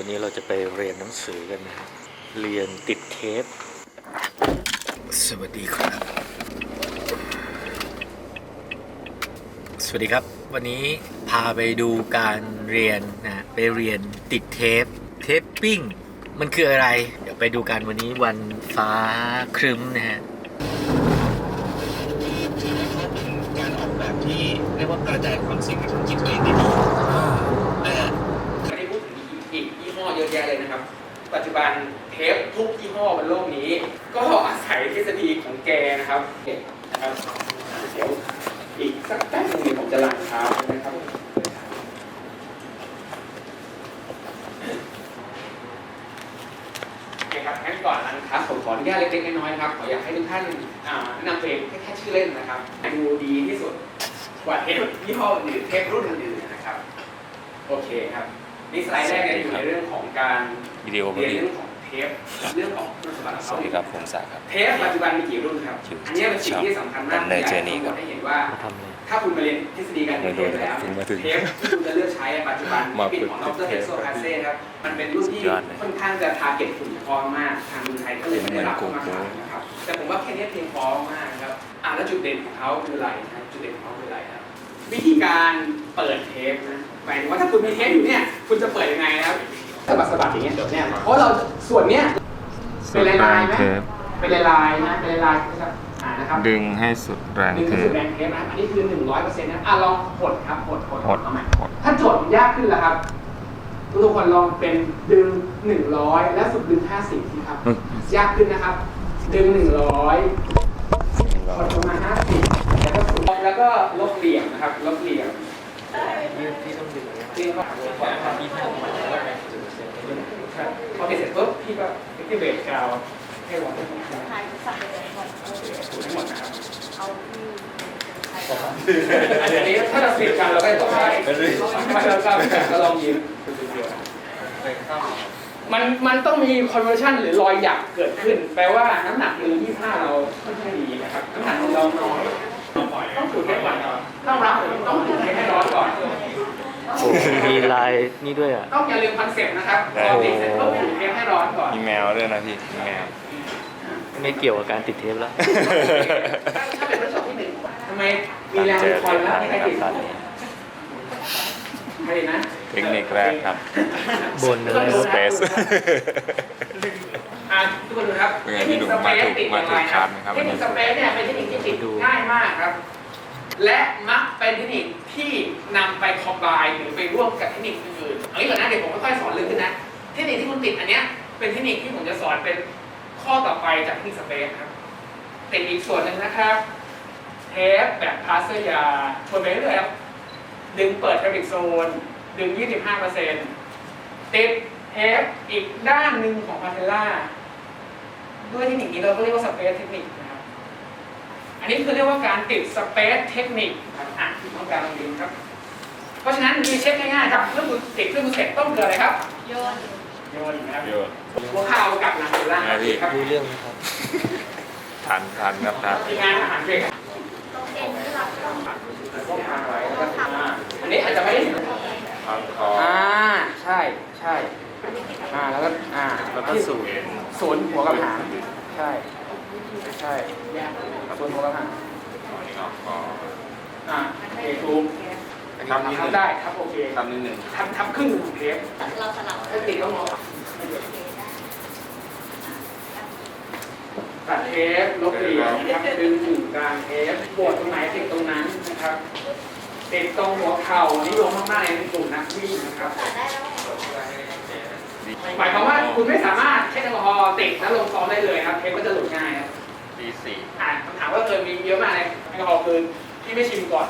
วันนี้เราจะไปเรียนหนังสือกันนะฮะเรียนติดเทป สวัสดีครับ สวัสดีครับ วันนี้พาไปดูการเรียนนะฮะไปเรียนติดเทป เทปปิ้ง มันคืออะไร เดี๋ยวไปดูกันวันนี้วันฟ้าครึ้มนะฮะการออกแบบที่เรียกว่ากระจายความเสี่ยงในธุรกิจตัวเองได้ดีนะฮะ ไม่ได้พูดถึงอีกยี่ห้อเยอะแยะเลยนะครับ ปัจจุบันเทปทุกยี่ห้อบนโลกนี้ ก็อาศัยทฤษฎีของแกนะครับเก่งนะครับเดี๋ยวอีกสักแป๊บนึงเนี่ยผมจะล้างเท้านะครับครับงั้นก่อนล้างเท้าผมขออนุญาตเล็กๆน้อยๆนะครับขออยากให้ทุกท่านแนะนำตัวเองแค่ชื่อเล่นนะครับดูดีที่สุดกว่าเทปยี่ห้ออื่นเทปรุ่นอื่นนะครับ โอเคครับ นี่สไลด์แรกเนี่ยอยู่ในเรื่องของการวิดีโอเรียนดีเรื่องของเทปเรื่องของคุณสมบัติของสเขาวัสดีครับผมสาครับ เทปปัจจุบันมีกี่รุ่นครับชื่ออันนี้เป็นสิ่งที่สำคัญมากดำเนิน journey ครับ ให้เห็นว่ามาทำเลยถ้าคุณมาเรียนทฤษฎีการเรียนเทปแล้วถึงมาถึงเทปที่คุณจะเลือกใช้ในปัจจุบันมาที่เป็นของดฝึรกเทปโซคาเซ่ครับมันเป็นรุ่นที่สุดยอดเลยค่อนข้างจะทาร์เก็ตกลุ่มเฉพาะมากทางเมืองไทยก็เลยไม่ได้รับเข้ามาขายนะครับแต่ผมว่าแค่นี้เพียงพอมากครับอ่าแล้วจุดเด่นของเขาคืออะไรนะครับจุดเด่นของเขาคืออะไรครับวิธีการเปิดเทปนะ หมายถึงว่าถ้าคุณมีเทปอยู่เนี่ยคุณจะเปิดยังไงนะครับสะบัดสะบัดอย่างเงี้ยเดี๋ยวเนี่ยเพราะเราส่วนเนี้ยเป็นลายลายๆไหมเป็นลายลายๆนะเป็นลายลายๆนะครับอ่านะครับดึงให้สุดแรงดึงเทที่สุปดแรงเทปนะอันนี้คือ100%นะอะลองหดครับหดหดหดเอาใหม่หดถ้าโจทย์มันยากขึ้นแล้วครับ ทุกคนลองเป็นดึง100และสุดดึง50สิครับ ยากขึ้นนะครับ ดึง100กดลงมา50แล้วก็สุดแล้วก็ลบเหลี่ยมนะครับ ลบเหลี่ยม พี่ต้องดึงที่ก็พี่พพอเสร็จปุ๊บพี่ก็ที่เบรกกาวให้วางให้หมดนะครับถ่ายสับเลยก่อนเอาถูกให้หมดนะครับเอาที่อันนี้ถ้าเราสนิทกันเราก็จะบอกว่าไม่เราก็ก็ลองยิ้มมันมันต้องมี conversion หรือรอยหยักเกิดขึ้น แปลว่าน้ำหนักมือที่ผ้าเราค่อนข้างดีนะครับ น้ำหนักของเราน้อย ต้องถูกให้ก่อนต้องรับต้องถูกให้ร้อนก่อนโอ้มีลายนี่ด้วยอะ ต้องอย่าลืมคอนเซ็ปต์นะครับพอติดเสร็จปุ๊บถูกให้ร้อนก่อนมีแมวด้วยนะพี่มีแมวไม่เกี่ยวกับการติดเทปแล้วถ้าเป็นประสบที่หนึ่งทำไมมีแรงควันแล้วไม่ใครติดตอนนี้ใครนะเทคนิคแรกครับบนอะไร Space อะทุกคนดูครับเป็นไงพี่หนุ่มมาถูกมาถูกคำนะครับเทคนิคสเปซเนี่ยเป็นเทคนิคที่ติดง่ายมากครับ และมักเป็นเทคนิคที่นำไปคอมไบหรือไปร่วมกับเทคนิคอื่นๆเอางี้ก่อนนะเดี๋ยวผมค่อยๆสอนลึกขึ้นนะ เทคนิคที่คุณติดอันเนี้ยเป็นเทคนิคที่ผมจะสอนเป็นข้อต่อไปจากเทคนิคสเปซครับติดอีกส่วนหนึ่งนะครับเทปแบบพาสเซอร์ยาทวนไปเรื่อยๆครับดึงเปิดเทปโซน ดึง 25%ติดเทปอีกด้านหนึ่งของพาเทล่า ด้วยเทคนิคนี้เราก็เรียกว่าสเปซเทคนิคนะครับอันนี้คือเรียกว่าการติดสเปซเทคนิคครับอะที่ต้องการลองดูครับ เพราะฉะนั้นมีเช็คง่ายๆครับเรื่องมือติดเครื่องมือเสร็จต้องเกิดอะไรครับโยนโยนนะครับโยนหัวเข่ากับหลังหรือล่างไงพี่ครับรู้เรื่องนะครับทันทันครับทันทีมงานอาหารเบรกต้องเอ็นที่รับต้องพวกทางไว้แล้วก็อ่าอันนี้อาจจะไม่ได้ทันคออ่าใช่ใช่อ่าแล้วก็อ่าแล้วก็สูง ศูนย์หัวกับหาง ใช่ ใช่ศูนย์หัวกับหางคออ่าโอเคถูกทำนิดหนึ่งทำได้ครับโอเคทำนิดหนึ่งทำทำครึ่งหนึ่งของเทปเราสลับถ้าติดต้องมองตัดเทปลบเหลี่ยมนะครับดึงถึงกลางเทปปวดตรงไหนติดตรงนั้นนะครับติดตรงหัวเข่านิยมมากๆในกลุ่มนักวิ่งนะครับตัดได้แล้ว หมายความว่าคุณไม่สามารถเช็ดแอลกอฮอล์ติดแล้วลงซ้อมได้เลยครับเทปก็จะหลุดง่ายครับดีสี่อ่านคำถามว่าเคยมีเยอะมากเลยแอลกอฮอล์คือที่ไม่ชิมก่อน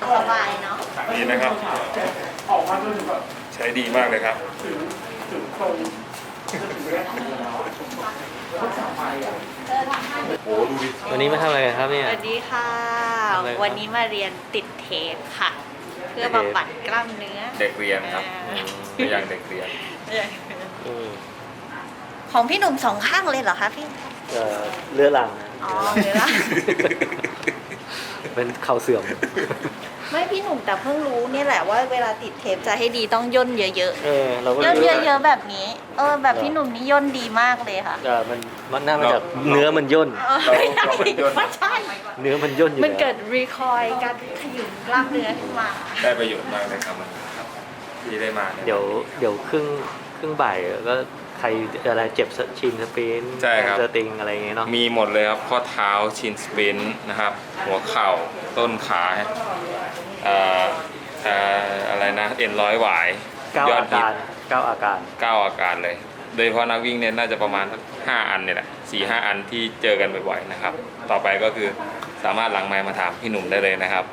ระบายเนาะนี่นะครับ ออกมาจนถึงแบบใช้ดีมากเลยครับ ถึงถึงตรงถึงแรกของเราแล้วก็สับไปอะเออทำให้โอ้ดูดิวันนี้มาทำอะไรกันครับเนี่ย สวัสดีค่ะทำอะไรครับวันนี้มาเรียนติดเทปค่ะ เพื่อบำบัดกล้ามเนื้อ เด็กเรียนครับอ่าตัวอย่างเด็กเรียน อืมของพี่หนุ่มสองข้างเลยเหรอคะพี่ เอ่อเลือดหลังนะอ๋อเดี๋ยวละเป็นเข่าเสื่อม ไม่พี่หนุ่มแต่เพิ่งรู้เนี่ยแหละว่าเวลาติดเทปจะให้ดีต้องย่นเยอะเออเราก็ๆย่นรู้เยอะๆแบบนี้ เออ แบบพี่หนุ่มนี่ย่นดีมากเลยค่ะเออมันมันน่ามาจากเนื้อมันย่น เออไม่ใช่ไม่ใช่ เนื้อมันย่นอยู่มันแล้ว เกิดรีคอยการขยุมกล้ามเนื้อขึ้นมา ได้ประโยชน์มากเลยครับมันครับ ที่ได้มานี่เดี๋ยวเดี๋ยวครึ่งครึ่งบ่ายก็ใครอะไรเจ็บชินสปรินใช่ครับ สติงอะไรอย่างเงี้ยเนาะมีหมดเลยครับ ข้อเท้าชินสปรินท์นะครับ หัวเข่าต้นขาเอ่อเอ่ออะไรนะเอ็นร้อยหวายเก้ายออาดฮิตการเก้าอาการเก้าอาการเลย โดยเฉพาะนักวิ่งเนี่ยน่าจะประมาณสักห้าอันเนี่ยแหละสี่ห้าอันที่เจอกันบ่อยๆนะครับ ต่อไปก็คือสามารถหลังไมค์มาถามพี่หนุ่มได้เลยนะครับ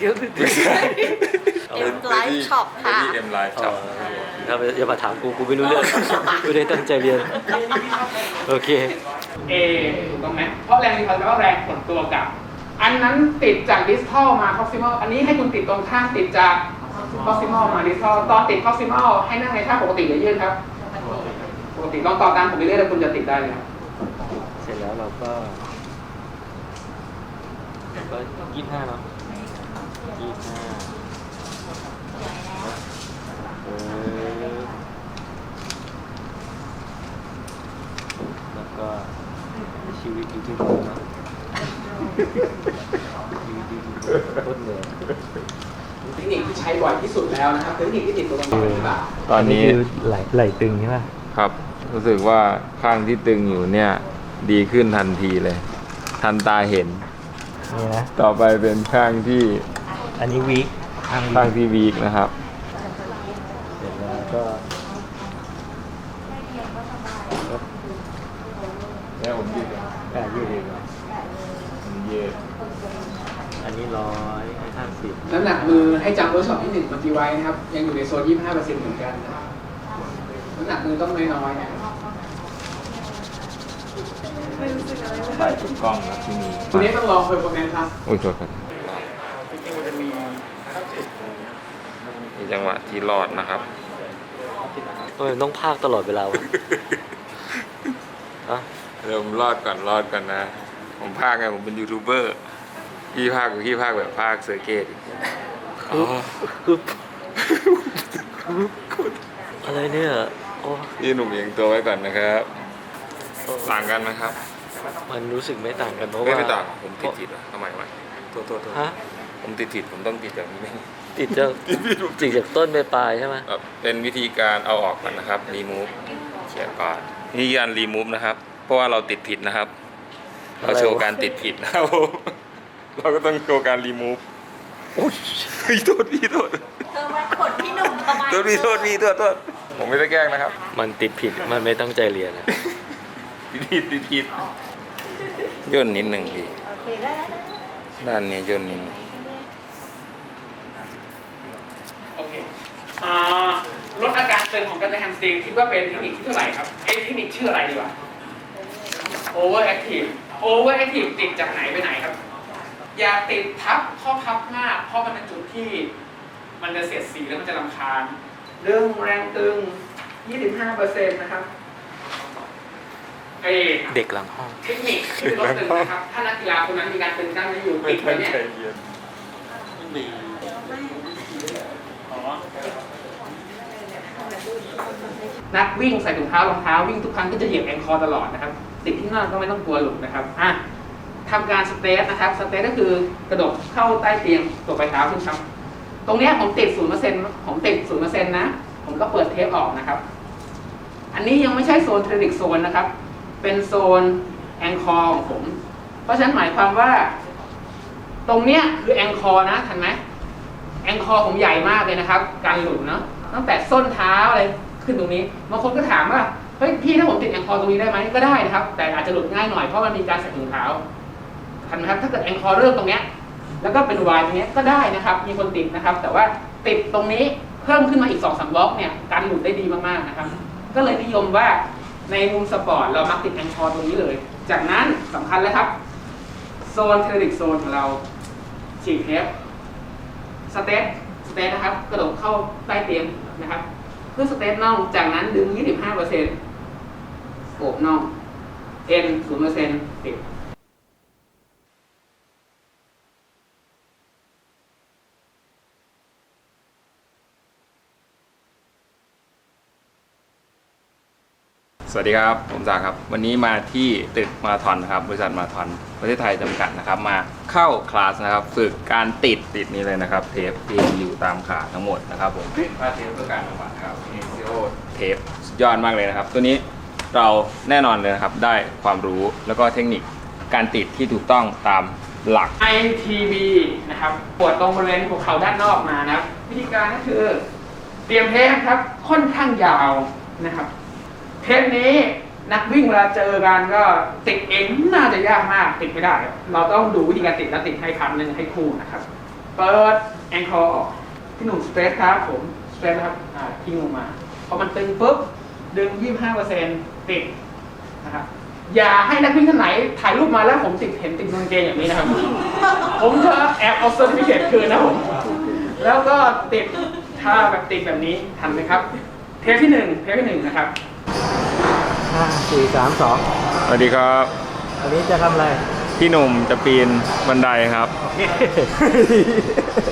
เอ็ม ไลฟ์ช็อปค่ะ ที่เอ็มไลฟ์ช็อปถ้าอย่ามาถามกูกูไม่รู้เรื่องกูได้ตั้งใจเรียนโอเค A ถูกต้องไหมเพราะแรงรีคอยล์แปลว่าแรงผลตัวกลับ อันนั้นติดจากดิสทัลมา proximal อันนี้ให้คุณติดตรงข้างติดจาก proximal มา distal ตอนติด proximal ให้นั่งในท่าปกติอย่ายืดครับ ปกติลองต่อตามผมไปเรื่อยๆแล้วคุณจะติดได้เลยครับเสร็จแล้วเราก็เราก็ยี่ห้าเนาะยี่ห้า เออแล้วก็ชีวิตยูทูบเบอร์เนาะชีวิตยูทูบเบอร์โคตรเหนื่อยเทคนิคที่ใช้บ่อยที่สุดแล้วนะครับเทคนิคที่ติดตัวกันบ่อยที่สุดตอนนี้คือไหลไหลตึงใช่ไหมครับ รู้สึกว่าข้างที่ตึงอยู่เนี่ย ดีขึ้นทันทีเลย ทันตาเห็น นี่นะ ต่อไปเป็นข้างที่อันนี้วีคข้างวีข้างคที่วีกนะครับ เสร็จแล้วก็แล้วผมยืดอ่ายืดเองเหรอผมยืดอันนี้ร้อยห้าสิบน้ำหนักมือให้จำเวิร์กช็อปที่หนึ่งมันจีไว้นะครับ ยังอยู่ในโซน25%เหมือนกันนะครับน้ำหนักมือต้องน้อยๆนะครับถ่ายจุดกล้องครับที่มีทีนี้ต้องลองเพอร์ฟอร์แมนซ์ครับอุ้ยโทษครับมี จังหวะที่รอดนะครับทำไมต้องพากตลอดเวลาวะอะเดี๋ยวผมรอดก่อนรอดก่อนนะ ผมภาคไงผมเป็นยูทูบเบอร์พี่ภาคกับพี่ภาคแบบภาคเซอร์เกตอ๋อคืออะไรเนี่ยโอ้พี่หนุ่มเอียงตัวไว้ก่อนนะครับ ต่างกันนะครับ มันรู้สึกไม่ต่างกันเพราะไม่ว่า ไม่ต่างผมติดผิดเหรอทำไมวะโทษโทษโทษฮะ ผมติดผิดผมต้องติดแบบนี้ไหม ติดจากติดจากต้นไปปลายใช่ไหมเอ่อเป็นวิธีการเอาออกก่อนนะครับรีมูฟเขียนก่อนนี่การรีมูฟนะครับ เพราะว่าเราติดผิดนะครับ เราโชว์การติดผิดนะครับผมเราก็ต้องโชว์การรีมูฟโอ้ยเฮ้ยโทษพี่โทษเธอมาขนพี่หนุ่มทำไมโทษพี่โทษพี่โทษโทษผมไม่ได้แกล้งนะครับ มันติดผิดมันไม่ตั้งใจเรียนอะติดผิดติดผิดย่นนิดหนึ่งพี่โอเคได้แล้วด้านนี้ย่นนิดหนึ่ง โอเคอ่า ลดอาการตึงของกล้ามเนื้อแฮมสตริงคิดว่าเป็นเทคนิคที่เท่าไหร่ครับเอ้ยเทคนิคชื่ออะไรดีวะ overactive overactive ติดจากไหนไปไหนครับ อย่าติดทับข้อพับมาก เพราะมันเป็นจุดที่มันจะเสียดสีแล้วมันจะรำคาญ เรื่องแรงตึง 25%นะครับเอยเด็กหลังห้อง เทคนิคที่ลดตึงนะครับ ถ้านักกีฬาคนนั้นมีการตึงกล้ามเนื้ออยู่ติดไว้เนี่ย นักวิ่งใส่ถุงเท้ารองเท้าวิ่งทุกครั้งก็จะเหยียบแองคอร์ตลอดนะครับติดที่นั่นก็ไม่ต้องกลัวหลุดนะครับอะทำการสเตทนะครับสเตทก็คือกระโดดเข้าใต้เตียงตัวไปเท้าขึ้นครับ ตรงนี้ผมติดศูนย์เปอร์เซ็นต์ผมติดศูนย์เปอร์เซ็นต์นะ ผมก็เปิดเทปออกนะครับ อันนี้ยังไม่ใช่โซนเทรนิกโซนนะครับ เป็นโซนแองคอร์ของผม เพราะฉะนั้นหมายความว่า ตรงเนี้ยคือแองคอร์นะทันไหมแองคอร์ผมใหญ่มากเลยนะครับ การหลุดเนาะ ตั้งแต่ส้นเท้าอะไรขึ้นตรงนี้บางคนก็ถามว่าเฮ้ยพี่ถ้าผมติดแองคอร์ตรงนี้ได้ไหมก็ได้นะครับ แต่อาจจะหลุดง่ายหน่อยเพราะมันมีการใส่ถุงเท้าทันไหมครับถ้าเกิดแองคอร์เริ่มตรงเนี้ยแล้วก็เป็นวายตรงเนี้ยก็ได้นะครับ มีคนติดนะครับ แต่ว่าติดตรงนี้เพิ่มขึ้นมาอีกสองสามบล็อกเนี่ยการหลุดได้ดีมากๆนะครับ ก็เลยนิยมว่าในมุมสปอร์ตเรามักติดแองคอร์ตรงนี้เลย จากนั้นสำคัญแล้วครับโซนเทอริกโซนของเราฉีกเทปสเตทสเตทนะครับกระโดดเข้าใต้เตียง นะครับเพื่อสเตทน่องจากนั้นดึง 25%โอบน่องเอ็น0% 10 สวัสดีครับ ผมจากครับ วันนี้มาที่ตึกมาราธอนนะครับ บริษัทมาราธอนประเทศไทยจำกัดนะครับ มาเข้าคลาสนะครับ ฝึกการติดติดนี้เลยนะครับ เทปที่อยู่ตามขาทั้งหมดนะครับผมเป็นผ้าเทปเพื่อการบำบัดครับเอซิโอเทปสุดยอดมากเลยนะครับ ตัวนี้เราแน่นอนเลยนะครับ ได้ความรู้แล้วก็เทคนิคการติดที่ถูกต้องตามหลัก ITB นะครับ ปวดตรงบริเวณหัวเข่าด้านนอกมานะครับ วิธีการก็คือ เตรียมเทปครับ ค่อนข้างยาวนะครับ เทปนี้นักวิ่งเวลาเจอกันก็ติดเองน่าจะยากมากติดไม่ได้ เราต้องดูวิธีการติดและติดให้ครั้งหนึ่งให้คู่นะครับ เปิดแองคอร์พี่หนุ่มสเปรสครับผมสเปรสครับทิ้งลงมาพอมันตึงปุ๊บดึง 25%ติดนะครับอย่าให้นักวิ่งท่านไหนถ่ายรูปมาแล้วผมติดเห็นติดกางเกงอย่างนี้นะครับ ผมจะแอบเอาเซอร์ติฟิเคตคืนนะผมแล้วก็ติดถ้าแบบติดแบบนี้ทันไหมครับ เทปที่หนึ่งเทปที่หนึ่งนะครับ ห้าสี่สามสองสวัสดีครับ วันนี้จะทำอะไร พี่หนุ่มจะปีนบันไดครับ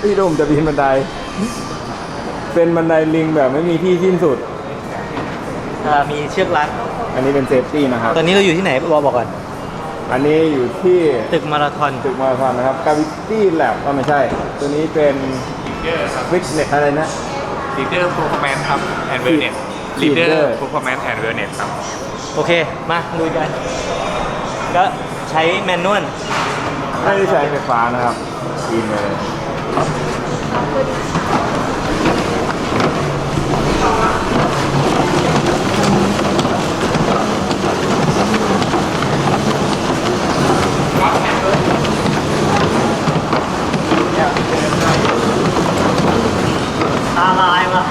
พี่หนุ่มจะปีนบันได เป็นบันไดลิงแบบไม่มีที่สิ้นสุดมีเชือกรัด อันนี้เป็นเซฟตี้นะครับ ตอนนี้เราอยู่ที่ไหนบอกบอกก่อน อันนี้อยู่ที่ตึกมาราธอนตึกมาราธอนนะครับ Gravity Lab ก็ไม่ใช่ ตัวนี้เป็นฟิตเนสอะไรนะ Leader Performance ครับ and Wellness Leader Performance and Wellness ครับ โอเค มาดูกัน ก็ใช้แมนนวล ไม่ได้ใช้ไฟฟ้านะครับปีนเลยาลายว่ะ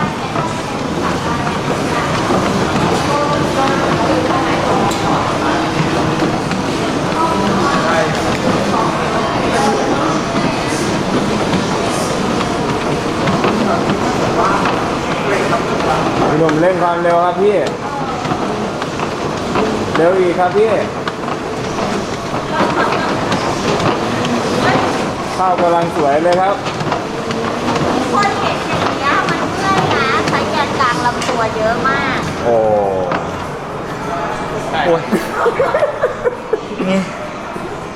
พี่หนุ่มเล่น ความเร็วครับพี่ เร็วอีกครับพี่ ข้าวกำลังสวยเลยครับ คนเห็นอย่างเงี้ยมันเมื่อยนะใช้แกนกลางลำตัวเยอะมาก โอ้โอ้ยนี่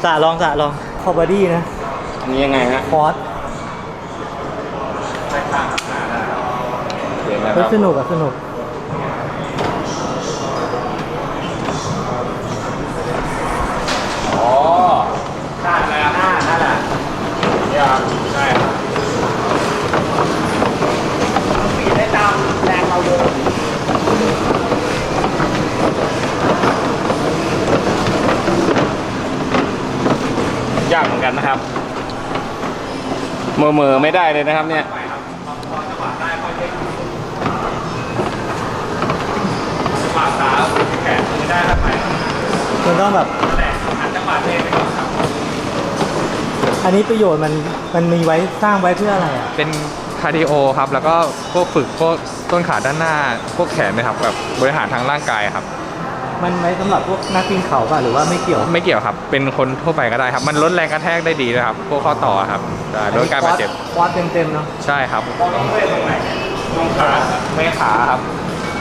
สะลองสะลองคอบอดี้นะ อันนี้ยังไงฮะ คอร์สเห็นแล้วคเฮ้ยรับสนุกอะสนุก ยครับใช่ครับปีได้ตามแรงเราเดินยากเหมือนกันนะครับเมื่อเมื่อๆไม่ได้เลยนะครับเนี่ย มันต้องแบบ อันนี้ประโยชน์มันมันมีไว้สร้างไว้เพื่ออะไรอะเป็นคาร์ดิโอครับ แล้วก็พวกฝึกพวกต้นขาด้านหน้า พวกแขนนะครับแบบบริหารทางร่างกายครับ มันไว้สำหรับพวกนักปีนเขาป่ะหรือว่าไม่เกี่ยวไม่เกี่ยวครับ เป็นคนทั่วไปก็ได้ครับ มันลดแรงกระแทกได้ดีด้วยครับ พวกข้อต่อครับใช่ลดการบาดเจ็บ ควอดเต็มๆเนาะใช่ครับ ไม่ขาครับ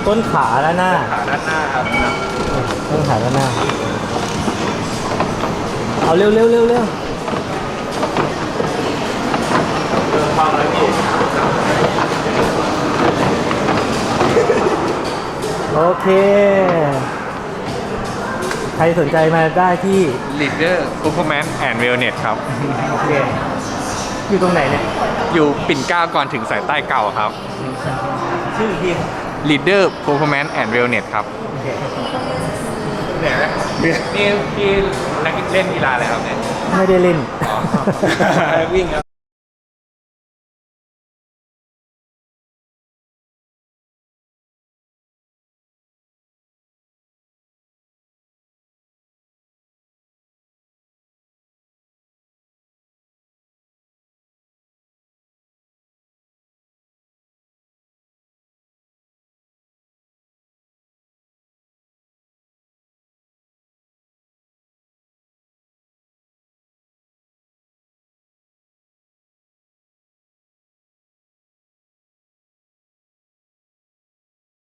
ต้นขาและหน้าขาด้านหน้าครับ ต้นขาและหน้า เอาเร็วเร็วเร็วเร็ว โอเค ใครสนใจมาได้ที่ Leader Performance and Wellness ครับ โอเค อยู่ตรงไหนเนี่ย อยู่ปิ่นเกล้าก่อนถึงสายใต้เก่าครับ ชื่ออีกที Leader Performance and Wellness ครับโอเคนี่พี่นักเล่นกีฬาอะไรครับเนี่ย ไม่ได้เล่น วิ่งครับ